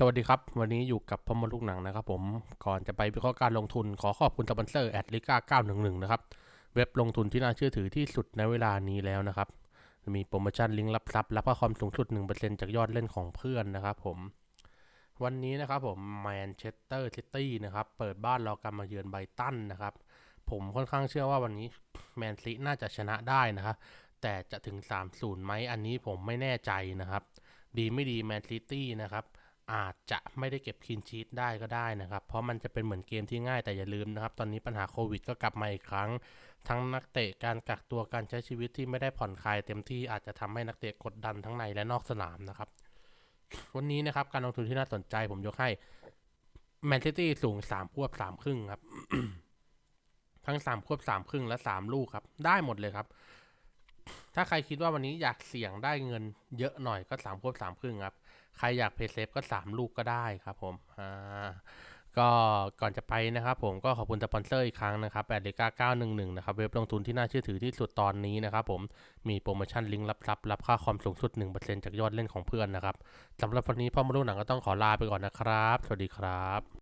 สวัสดีครับ วันนี้อยู่กับพ่อมลูกหนังนะครับผมก่อนจะไปวิเคราะห์การลงทุนขอขอบคุณสปอนเซอร์แอดลิก้า911 นะครับ เว็บลงทุนที่น่าเชื่อถือที่สุดในเวลานี้แล้วนะครับ มีโปรโมชั่นลิงก์รับทรัพย์รับค่าคอมสูงสุด 1%จากยอดเล่นของเพื่อนนะครับผม วันนี้นะครับผมแมนเชสเตอร์ซิตี้นะครับเปิดบ้านรอกำมาเยือนไบตันนะครับ ผมค่อนข้างเชื่อว่าวันนี้แมนซีน่าจะชนะได้นะครับแต่จะถึง 3-0ไหมอันนี้ผมไม่แน่ใจนะครับ ดีไม่ดีแมนซิตี้นะครับ อาจจะไม่ได้เก็บคลีนชีตได้ก็ได้นะครับ เพราะมันจะเป็นเหมือนเกมที่ง่ายแต่อย่าลืมนะครับ ตอนนี้ปัญหาโควิดก็กลับมาอีกครั้ง ทั้งนักเตะการกักตัวการใช้ชีวิตที่ไม่ได้ผ่อนคลายเต็มที่อาจจะทำให้นักเตะกดดันทั้งในและนอกสนามนะครับ วันนี้นะครับการลงทุนที่น่าสนใจผมยกให้แมนซิตี้สูงสามควบสามครึ่งครับ ทั้งสามควบสามครึ่งและสามลูกครับ ได้หมดเลยครับ ถ้าใครคิดว่าวันนี้อยากเสี่ยงได้เงินเยอะหน่อยก็สามควบสามครึ่งครับ ใครอยากเพย์เซฟก็3ลูกก็ได้ครับผมอ่าก็ก่อนจะไปนะครับผมก็ขอบคุณสปอนเซอร์อีกครั้งนะครับแอดเลกา911นะครับเว็บลงทุนที่น่าเชื่อถือที่สุดตอนนี้นะครับผมมีโปรโมชั่นลิงก์รับทรัพย์รับค่าคอมสูงสุด 1%จากยอดเล่นของเพื่อนนะครับสำหรับวันนี้พ่อมาดูหนังก็ต้องขอลาไปก่อนนะครับ สวัสดีครับ